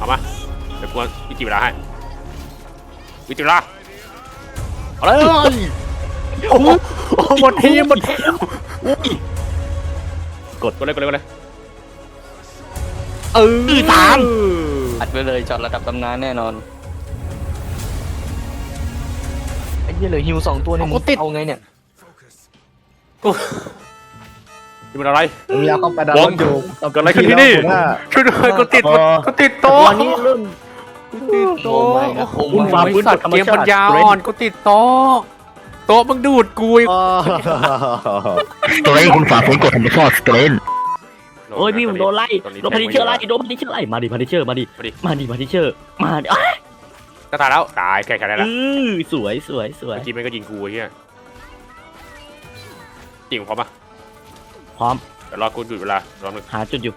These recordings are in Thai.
เอามาเดี๋ยวกูวิจิเวลาให้วิจิเวลาเอาเลยโอ้โหหมดทีมหมดทีมกดกดเลยกดเลยกดเลยเออตามอัดไปเลยจอดระดับตำนานแน่นอนไอ้เหี้ยเหลยฮิวสองตัวเนี่ยมึงเอาไงเนี่ย นี่มันอะไรผมอยากเข้าไปดันวรงถอยู่เกิดอะไรขึ้นที่นี่ช่วยด้วยกูติดกูติดโต๊ะตอนนี้เริ่มกูติดโต๊ะโอ้ไม่นะโอ้คุณไม่ฝ่าพื้นสัตว์เกมปัญญาอ่อนกูติดโต๊ะโต๊ะมึงดูดกูอีกสเตรนคุณฝ่าฝืนกฎธรรมชาติสเตรนโอ้ยพี่ผมโดนไล่ตอนนี้โดนพันธิเชอร์ไล่โดนพันธิเชอร์ไล่มาดิพันธิเชอร์มาดิมาดิมาดิพันธิเชอร์มาดิอ้าวก็ตายแล้วตายแค่แค่นั้นแหอืละอสวยสวยสวยเมื่อกี้มันก็ยิงกูไอ้เฮียจริงพร้อมปะ พร้อม เดี๋ยวรอกูหยุดเวลารอบหนึงหาจุดอยู่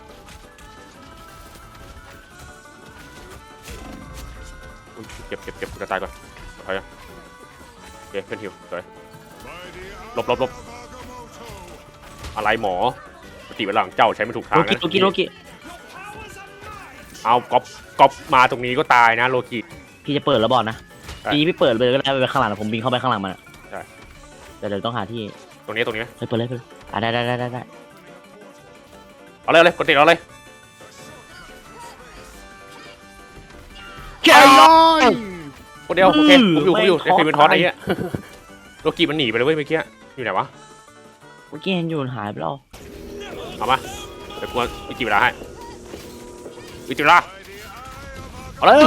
อุ๊ยเก็บเก็บเก็บกูจะตายก่อนเอาไปยังโอเคเพื่อนฮิวสวยหลบหลบหลบอะไรหมอปกติเวลาของเจ้าใช้ไม่ถูกทางโลกินะโลกิโลกิเอาก๊อปก๊อปมาตรงนี้ก็ตายนะโลกิ พี่จะเปิดแล้วบอกนะได้จีพี่เปิดเลยก็ได้ไปข้างหลังนะผมบินเข้าไปข้างหลังมันอะได้แต่เดี๋ยวต้องหาที่ตรงนี้ตรงนี้ เฮ้ยเปิดเลยเปิดเลย อะได้ได้ได้ได้ได้เอาเลยเอาเลยกดติดเอาเลยแก่เลยคนเดียวโอเคอืมผมอยู่ผมอยู่ไม่ได้ฟิล์มเป็นทอสท้อไอ้เหี้ยโลกิมันหนีไปเลยเว้ยเมื่อกี้อยู่ไหนวะเมื่อกี้เห็นอยู่หายไปแล้วเอามาเดี๋ยวกูวิจิเวลาให้วิจิเวลาเอาเลย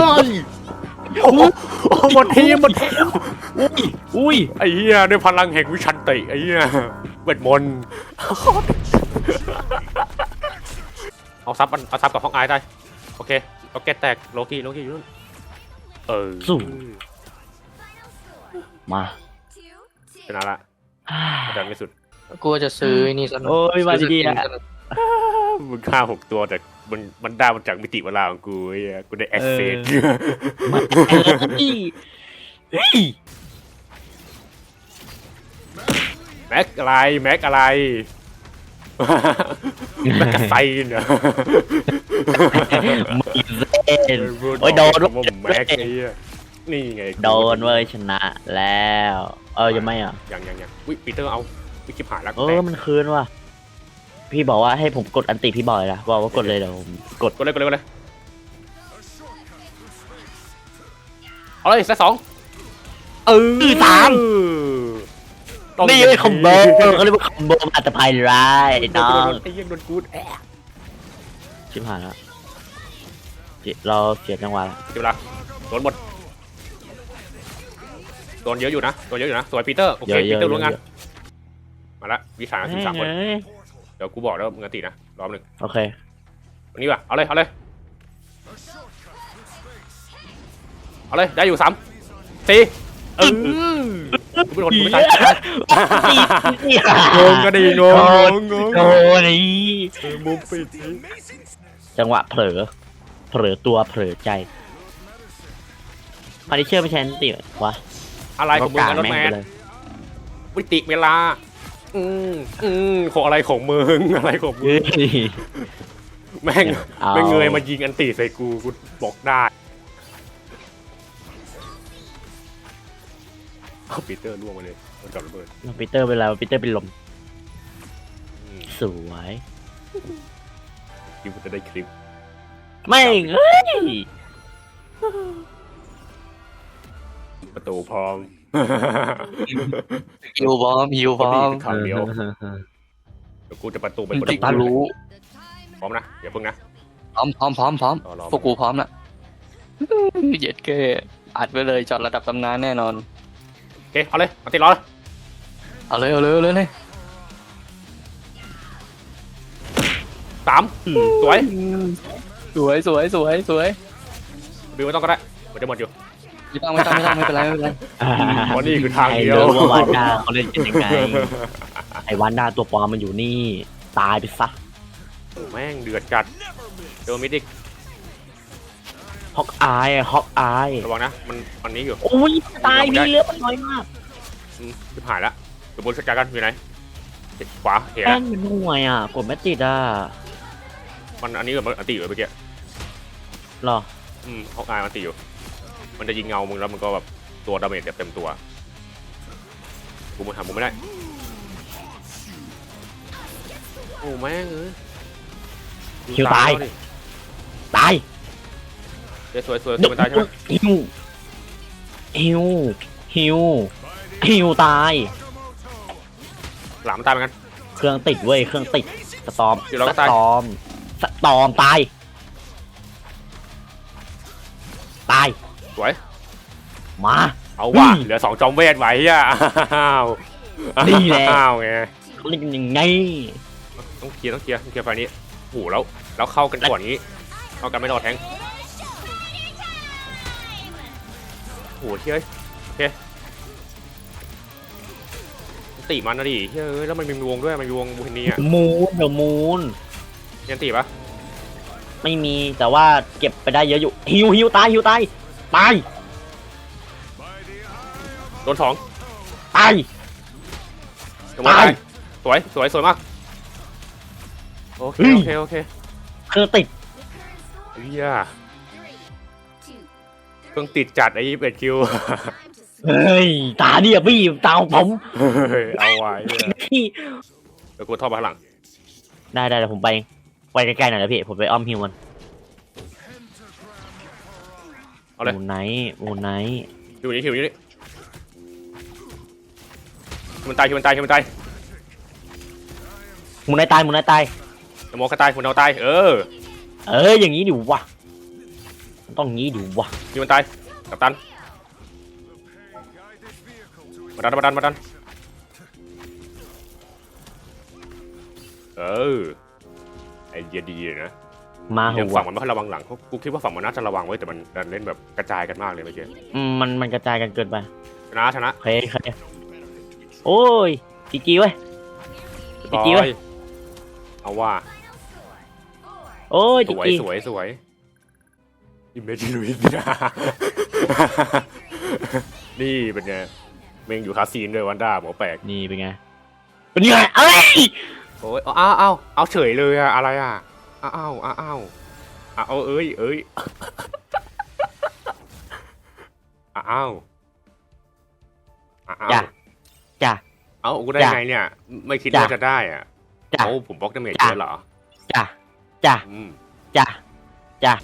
โอ้โหหมดทีมหมดทีมอุ้ยไอ้เหี้ยด้วยพลังแห่งวิชันติไอ้เหี้ย เวทมนต์เอาซับมันเอาซับกับห้องไอได้โอเคโอเคแตกโลกี้โลกี้อยู่นู่นเออสู้ มาชนะละแต่ไม่สุดกูจะซื้อนี่ซะหน่อยโอ้ยมาดีๆอะมึงฆ่าหกตัวแต่มันมันได้มาจากมิติเวลาของกูไอ้เหี้ยกูได้แอสเซทมาเฮ้ยเฮ้ย แม็กอะไรแม็กอะไรแม็กกาไซน์เหรอมีเส้นโอ้ยโดนว่าแม็กไอ้เหี้ยนี่ไงโดนเว้ยชนะแล้ว เออยังไม่อะยังยังยังวิปีเตอร์เอาวิคิปหายแล้วเออมันคืนว่ะพี่บอกว่าให้ผมกดอันติพี่บอยนะบอกว่ากดเลยเดี๋ยวผมกดกดเลยกดเลยกดเลยเอาเลยเซตสองเออสาม ต้องนี่ไอ้คอมโบเขาเรียกว่าคอมโบอัตภัยร้ายน้องไอ้เหี้ยังโดนกูดแอะชิบหายแล้วจิเราเสียจังหวะแล้วเดี๋ยวเวลาโดนหมดโดนเยอะอยู่นะโดนเยอะอยู่นะสวยปีเตอร์โอเคปีเตอร์รู้งานมาละวิสาสิบสามคนเอ้ยเดี๋ยวกูบอกแล้วมึงกันตินะรอบหนึ่งโอเควันนี้ว่ะเอาเลยเอาเลยเอาเลยได้อยู่สามสี่เออ กูเป็นคนกูไม่ตายงงก็ดีงงงงงโอ้ยเออมุมปิดจังหวะเผลอ เผลอตัวเผลอใจพาริเชอร์ไม่ใช่อันติวะอะไรของมึงกาอะรถแม่งแมไปนเลยวิติเวลา อืมอืมของอะไรของมึงอะไรของมึเฮ้งยแม่งเอาแม่งเงยมายิงอันตีใส่กูกูบอกได้ เอาปีเตอร์ล่วงไปเลยมันจับระเบิดปีเตอร์เป็นแล้วปีเตอร์เป็นลมอืมสวยคิดว่าจะได้คลิปไม่เฮ้ยประตูพร้อมฮิวพร้อมฮิวพร้อม ทางเดียวเดี๋ยวกูจะประตูไปมึงประติตูดตารู้ พร้อมนะอย่าเพิ่งนะพร้อมพร้อมพร้อมพร้อมรอรอพวกกูพร้อมละเย็ดเก้อัดไปเลยจอดระดับตำนานแน่นอน โอเคเอาเลยมาติดรอเลยเอาเลยเอาเลยเอาเลยเลยสามสวยสวยสวยสวยสวยบิวไม่ต้องก็ได้มันจะหมดอยู่ไม่ต้องไม่ต้องไม่ต้องไม่เป็นไรไม่เป็นไรเพราะนี่คือทางไอ้เดียวรู้ว่าวันด้าเขาเล่นกันยังไงไอ้วันด้าตัวปลอมมันอยู่นี่ ตายไปซะแม่งเดือดจัดเจอมิดิก ฮอกอายฮอกอายระวังนะ มันมันนี้อยู่โอ้ยตายพี่เลือดมันน้อยมากอืมชิบหายละเดี๋ยวบนจัดการกันอยู่ไหนติดขวาเห็นแป้นะนมันห่วยอะกดไม่ติดอะมันอันนี้กับมันอันตีอยู่เมื่อกี้หรออืมเขาอายมันตีอยู่ มันจะยิงเงามึงแล้วมันก็แบบตัวดาเมจแบบเต็มตัวกูมันทำมึงไม่ได้โอ้แม่งเอ้ยคิวตายแล้วดิตายเดี๋ยวสวยสวยสวยมันตายใช่ไหมฮิวฮิวฮิวฮิวตาย หลามมันตายเหมือนกัน เครื่องติดเว้ยเครื่องติดสตอมเดี๋ยวเราสก็ตาย ตอมสตอมตาย ตาย สวย มา เอาว่ะอืมเหลือสองจอมเวทไว้อะอ้าวนี่แหละ อ้าวไงเขาเล่นกันยังไง ต้องเคลียร์ต้องเคลียร์ต้องเคลียร์ไฟนี้โอ้โหแล้วแล้วเข้ากันก่อนนี้เข้ากันไม่รอดแทง โอ้โหเฮ้ยโอเคตีมันนะดิเฮ้ยแล้วมันมีวงด้วยมันมีวงบูเฮนนี่อะมูนเดอะมูนยันตีปะไม่มีแต่ว่าเก็บไปได้เยอะอยู่ฮิวฮิวตายฮิวตายตายโดนสองตายเดี๋ยวมาตายได้สวยสวยสวยมากโอเคเฮ้ยโอเคโอเคเครื่องติดเฮียเพิ่งติดจัดไอ้ยี่สิบเอ็ดคิว เฮ้ย ตาเดียพี่ตาของผมเฮ้ยเอาไว้เหี้ยพี่เดี๋ยวกูท่อมาข้างหลัง ได้ได้เดี๋ยวผมไปไปใกล้ๆหน่อยนะพี่ ผมไปอ้อมฮิวมันเอาเลย มูไนท์มูไนท์อยู่นี่อยู่นี่มันตายมันตายมันตายมูไนท์ตายมูไนท์ตายสมองกระตายมันเอาตาย เออ เอ้ยอย่างนี้ดิวะมัน ต้องงี้ดิวะนี่มันตายกับตันมาดันมาดันมาดันเออไอเดียดีเลยนะมาเดี๋ยวหัวฝั่งมันไม่ค่อยระวังหลังเพราะกูคิดว่าฝั่งมันน่าจะระวังไว้แต่มันดันเล่นแบบกระจายกันมากเลยเมื่อกี้อืมมันมันกระจายกันเกินไปชนะชนะโอเคโอเคโอ้ยจีจีเว้ยจริงๆเว้ยเอาว่าโอ้ยสจีวยจีสวยสวย อิมเมจินวินนี่เป็นไงเมงอยู่คาซีนด้วยวันด้าหมอแปลกนี่เป็นไง เป็นไงเอ้ยโอ้ยอ้าวอ้าวเอาเฉยเลยอะอะไรอะอ้าวอ้าวอ้าวอ้าวอ้าวเอ้ยเอ้ยอ้าวอ้าวอ้าวจ้ะจ้ะเอ้ากูได้จ้ะไงเนี่ย ไม่คิดจ้ะว่าจะได้อะจ้ะโอ้ผมบล็อกดาเมจจ้ะเยอะเหรอจ้ะจ้ะอืมจ้ะจ้ะ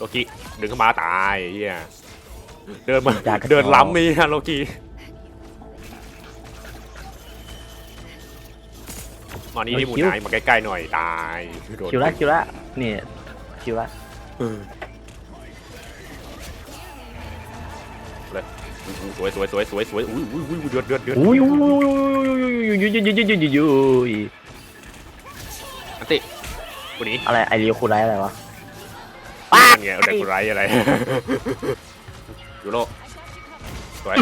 โลกิดึงเข้ามาตายไอ้เฮียเดินมาจ้ะกระเดินจอกล้ำมีฮะโลกิมานี่ที่หมุนไหนมาใกล้ๆหน่อยตายโดนคิวละคิวละนี่คิวละสวยสวยสวยสวยสวยอุ้ยอุ้ยอุ้ยเดือดเดือดเดือดอุ้ยอุ้ยอุ้ยอุ้ยอุ้ยอุ้ยอุ้ยอุ้ยอุ้ยอุ้ยอุ้ยอุ้ยอันติวันนี้อะไรไอเรียวคูไรอะไรวะเป็นไงเอาแต่กูไรอะไรยูโรสวย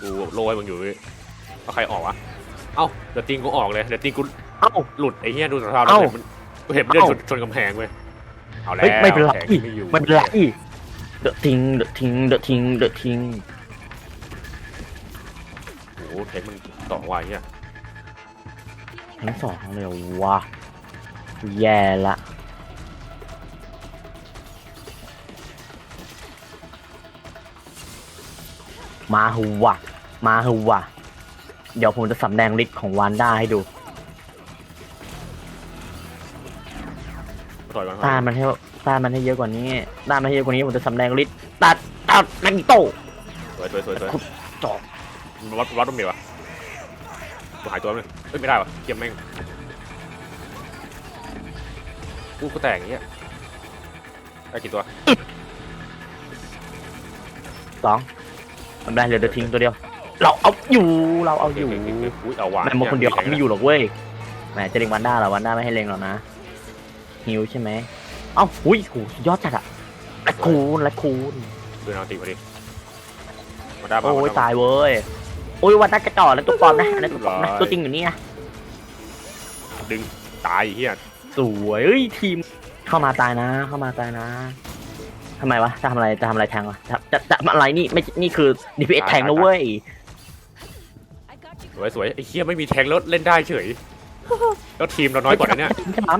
กูโรยมึงอยู่เว้ยเอาใครออกวะ เอ้าเดี๋ยวติงกูออกเลยเดี๋ยวติงกูเอ้า หลุดไอ้เหี้ยดูสภาพเอ้าแล้วมันกูเห็นมันเดินเอ้าชนชนกำแพงเว้ยเอาแล้วเฮ้ยไม่เป็นไรแผงไม่อยู่ไม่เป็นไรเดอะทิ้งเดอะทิ้งเดอะทิ้งเดอะทิ้งโอ้โหแทงมันสองวเนี่ยทั้งสองเลยว่ะแย่ละ มาหัวมาหัวเดี๋ยวผมจะสำแดงฤทธิ์ของวานด้าให้ดูต่อยมันต้านมันให้ต้านมันให้เยอะกว่านี้ต้านมันให้เยอะกว่านี้ผมจะสำแดงฤทธิ์ตัดตัดนักโตสวยสวยสวยสวยจบวัดวัดตรงไหนวะกูหายตัวมั้ยเฮ้ยไม่ได้วะเกียมแม่งกูกูแตกอย่างเงี้ยได้กี่ตัวสอง ทำได้เหลือเดอะทิ้งตัวเดียว เราเอาอยู่เราเอาอยู่อุ้ยเอาว่ะแม่มดคนเดียวเขาไม่อยู่หรอกเว้ยแหมจะเล็งวันด้าเหรอวันด้าไม่ให้เล็งหรอกนะฮิวใช่ไหมเอ้าอุ้ยโหสุดยอดจัดอะและคูณและคูณเดินเอาตีพอดีมาได้มาโอ้ยมาตายเว้ยโอ้ยวันด้ากระจอกแล้วตัวปลอมนะอันนั้นตัวปลอมนะตัวจริงอยู่นี่นะดึงตายไอ้เฮียสวยเอ้ยทีมเข้ามาตายนะ เข้ามาตายนะ ทำไมวะ จะทำอะไร จะทำอะไรแทงวะ จะจะจะอะไรนี่ไม่ นี่คือ DPS แทงนะเว้ย สวยสวยไอ้เคียไม่มีแทงแล้วเล่นได้เฉยแล้วทีมเราน้อยกว่านะเนี่ยฉาม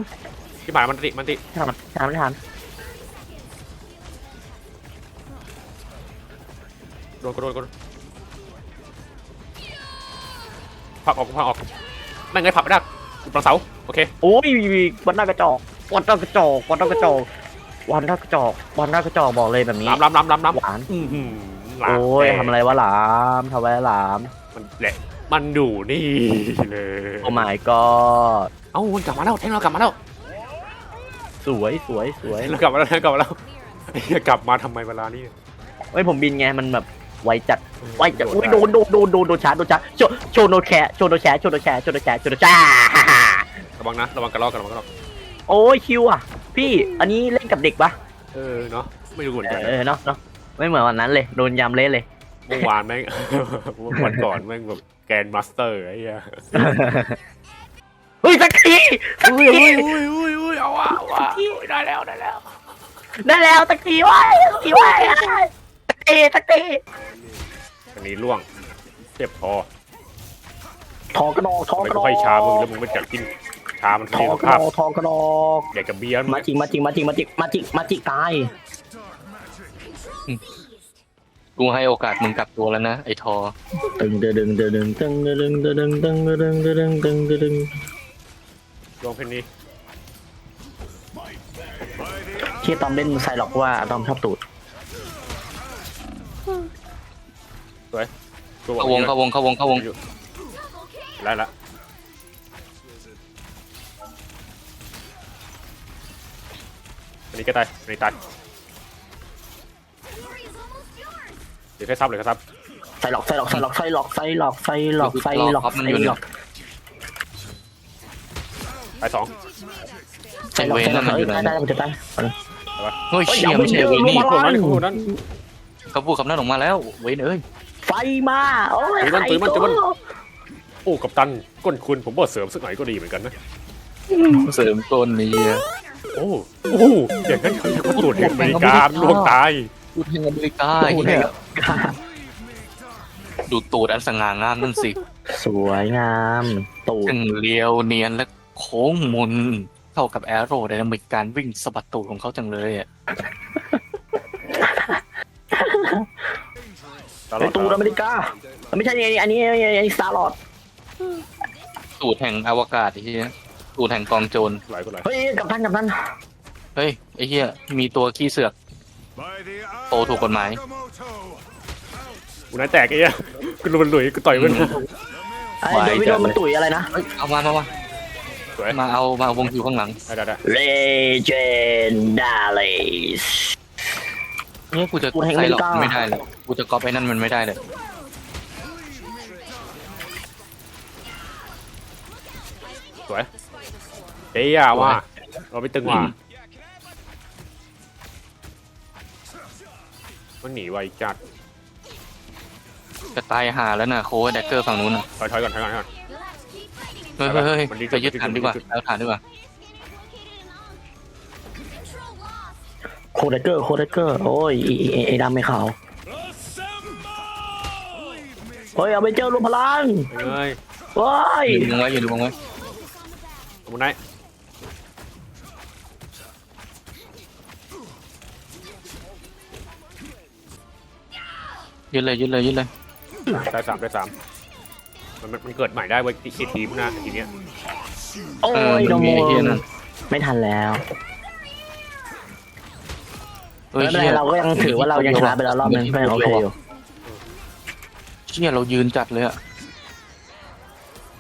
ที่หมายมันติมันติฉลามฉลม่ทามโดนโดนโดนผักออกผักออกไม่นไงผับไม่ได้ปังเสาโอเคโอ้ยวันหน้ากระจอกวันหน้ากระจอกวันหน้ากระจอก วันหน้ากระจอกวันหน้ากระจอกบอกเลยแบบนี้ล้ำล้ำล้ำล้ำล้หวานำอือหือหลามโอ้ยแน่ทำอะไรวะหลามทำอะไรหลามมันแหละมันดูนี่เลยโอ้ my god เอ้ามันกลับมาแล้วแทงเรากลับมาแล้วสวยสวยสวยเรากลับมาแล้วแทงกลับมาแล้วไอ้เหี้ยกลับมาทำไมเวลานี้เฮ้ยผมบินไงมันแบบไวจัดไวจัดอุ้ยโดนโดนโดนโดนโดนชาร์จโดนชาร์จโชว์โชว์โดนแคร์โชว์โดนแชร์โชว์โดนแชร์โชว์โดนแชร์โชว์โดนจ้าระวังนะระวังกระรอกกันระวังกระรอกโอ้ยคิวอะ พี่อันนี้เล่นกับเด็กปะเออเนาะไม่รู้เหมือนกันเออเนาะเนาะไม่เหมือนวันนั้นเลยโดนยำเละเลยเมื่อวานแม่งวันก่อนแม่งแบบแกนมาสเตอร์ไอ้เหี้ยเฮ้ยสักทีสักอุ้ยทีอุ้ยอุ้ยอุ้ยอุ้ยเอาว่ะเอาว่ะอุ้ยได้แล้วได้แล้วได้แล้วสักทีไว้สักทีไว้สักทีสักทีอันนี้ล่วงเจ็บพอทองกระดอกทองไม่กระดอกค่อยชามึงแล้วมึงไม่จัดกิน ชามันทมีองสกระภาพดอกทองกระดอกอยากกับเบียร์มาจิกมาจิกมาจิกมาจิกมาจิกมาจิกตายกูให้โอกาสมึงกลับตัวแล้วนะไอ้ทอตึงเดึงเดึงเดึงตึงเดึงเดึงตึงเดึงเดึงตึงเดึงลองเพลงนี้ที่ตอมเล่นใส่หรอกว่าตอมชอบตูดตัวเข้าวงเข้าวงเข้าวงเข้าวงได้ละ นนี้ก็ตายอันนี้ตายเดี๋ยวแค่ซับเลยแค่ซับใส่หลอกใส่หลอกใส่หลอกใส่หลอกใส่หลอกใส่หลอกใส่หลอกครับมันใส่อยู่หลเนี่อยกตายสองใส่หลอกใส่หลอกเอ้ยได้ได้ผมจะได้เฮ้ยเชี่ยไม่ใช่เวยนี่พวกนั้นพวกนั้นเขาพูดคำนั้นออกมาแล้วเวยเอ้ยไฟมาโอ้ยตื่นมันตื่นมันตื่นมันไข่ตัวโอ้กับตันก้นคุณผมว่าเสริมสักหน่อยก็ดีเหมือนกันนะเสริมต้นนี้ โอ้โอ้อย่างนั้นเขาเรียกว่าตรวจแห่งบริการลวงตายพูดถึงอเมริกาไอ้เหี้ยดูตูดอันสง่างามนั่นสิ สวยงาม ตูดช่างเรียวเนียนและโค้งมนเข้ากับแอโรไดนามิกการวิ่งสะบัดตูดของเขาจังเลยอะตลไออดตูดอเมริกา ไม่ใช่อันนี้อันนี้อันนี้อันนี้สตาร์ลอดตูดแห่งอวกาศไอ้เหี้ยตูแห่งกองโจรหลายคนหลเฮ้ยกับท่านกับท่านเฮ้ย ไอ้เหี้ย มีตัวขี้เสือก โตถูกกฎหมาย กูน่าแตกไอ้เหี้ยกูรุนหลุยกูต่อยมันไอ้โดวิโดมันตุ๋ยอะไรนะเฮ้ยเอามามามาสวยมาเอามาเอาวงอยู่ข้างหลัง ได้ได้ได้ Legendaries เนี่ยกูจะตูแห่งอใส่หรริอกไม่ได้เลย กูจะก๊อปไอ้นั่นมันไม่ได้เลยสวย เฮ้ยอะว่าเราไปตึงว่ะมันหนีไวจัดจะตายหาแล้วน่ะโค้ดแดกเกอร์ฝั่งนู้นน่ะถอยถอยก่อนถอยก่อนถอยก่อน เฮ้ยเฮ้ยเฮ้ยมันดีขึ้นจะยึดฐานดีกว่ามันดีขึ้น เอาฐานดีกว่าโคเดเกอร์โคเดเกอร์โอ้ยไอ้ไอ้ไอ้ดำไม่ขาวเฮ้ยเอาไปเจอรวมพลังเอ้ยเฮ้ยอยู่ดูวงไว้อยู่ดูวงไว้ขอบคุณน ยยึดเลยยึดเลยยึดเลยได้สามได้สามมันมันมันเกิดใหม่ได้เว้ยทีทีมนะทีเนี้ยโอ้เออยโดมันนมีไอ้เหี้ยนั่นไม่ทันแล้วเฮ้ยไม่เป็นไรเหี้ยเราก็ยังถือว่าเรายังชนะไปแล้วรอบนึงก็ยังโอเคอยู่เชี่ยเรายืนจัดเลยอะ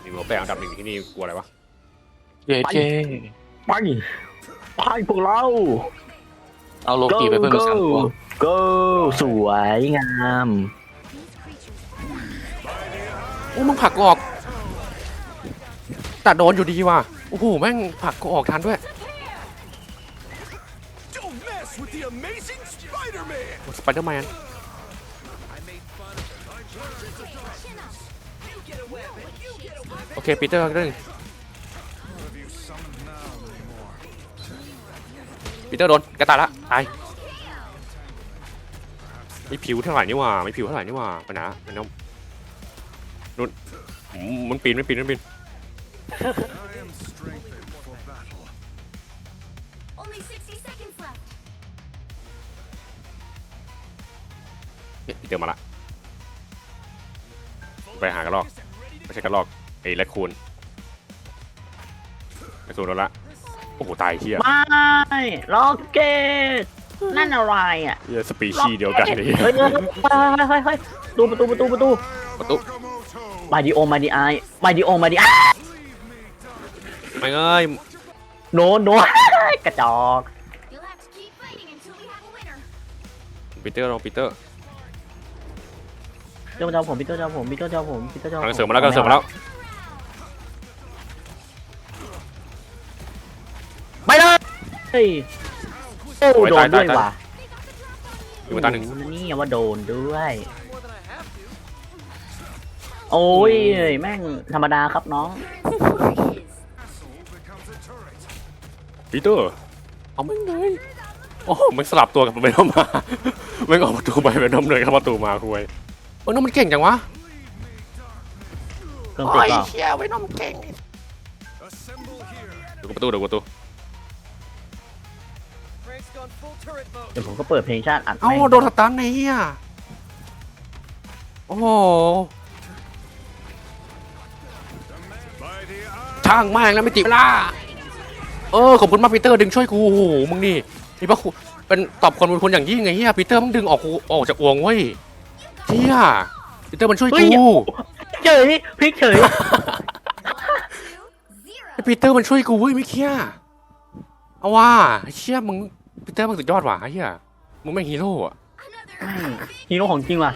มีหัวแปลงอันดับหนึ่งที่นี่กลัวอะไรวะเย้เจ้ไปไปพวกเราเอาโลกีไปเพิ่มอีกสามตัว go สวยงามโอ้มึงผลักกูออก แต่โดนอยู่ดีว่ะโอ้โหแม่งผลักกูออกทันด้วยสไปเดอร์แมนโอเคปีเตอร์เรื่องปีเตอร์โดนกระตายละตาย ไม่ผิวเท่าไหร่นี่หว่าไม่ผิวเท่าไหร่นี่หว่าปัญหามันน้องนู่นอืมมันปีนมันปีนมันปีน Only 60 seconds left. เฮ้ยปีเตอร์มาละไปหากระรอกไม่ใช่กระรอกไอ้แรคคูนไอ้สูนแล้วละโอ้โหตายเฮียไม่ล็อกเก็ต นั่นอะไรอะเฮียสปีชีส์เดียวกันเลยเฮ้ยเฮ้ยเฮ้ยเฮ้ยดูประตูประตูประตูประตูมาดิโอมาดิไอมาดิโอมาดิไอไม่เอ้ยโนโนกระจอก You'll have to keep fighting until we have a winner. ปีเตอร์ลองปีเตอร์เจ้าเจ้าผมพี่เจ้าเจ้าผมพี่เจ้าเจ้าผมพี่เจ้าเจ้ากำลังเสริมมาแล้วกำลังเสริมมาแล้วไปเลยเฮ้ย โอ้โดนด้วยว่ะอยู่บนตาหนึ่งโอ้โนี่ว่าโดนด้วย โอ้ยแม่งธรรมดาครับน้องปีเตอร์เอาไม่เลยโอ้โหมันสลับตัวกับเวนอมมาไม่งออกประตูไปเวนอมเลยเข้าประตูมาคุยเออน้องมันเก่งจังวะเครื่องติดเปล่าเชี่ยเวนอมเก่ง Assemble here. ดูประตูดูประตู เดี๋ยวผมก็เปิดเพลงชาติอัดเอ้าแม่งโดนสตันไอ้เหี้ยโอ้โห Mighty Iron ช่างแม่งแล้วไม่ติดเวลาเออขอบคุณมากปีเตอร์ดึงช่วยกูโอ้โหมึงนี่นี่พระคุณเป็นตอบคนเป็นคนอย่างยิ่งไงเฮียปีเตอร์มึงดึงออกกูออกจากอวงเว้ยเฮียปีเตอร์มันช่วยกูเฉยพลิกเฉย Two, zero. ไอ้ปีเตอร์มันช่วยกูเว้ยไม่เคียเอาว่าเชี่ยมึง ปีเตอร์มันสุดยอดว่ะไอ้เฮียมึงไม่งฮีโร่อะฮีโร่ของจริงว่ะ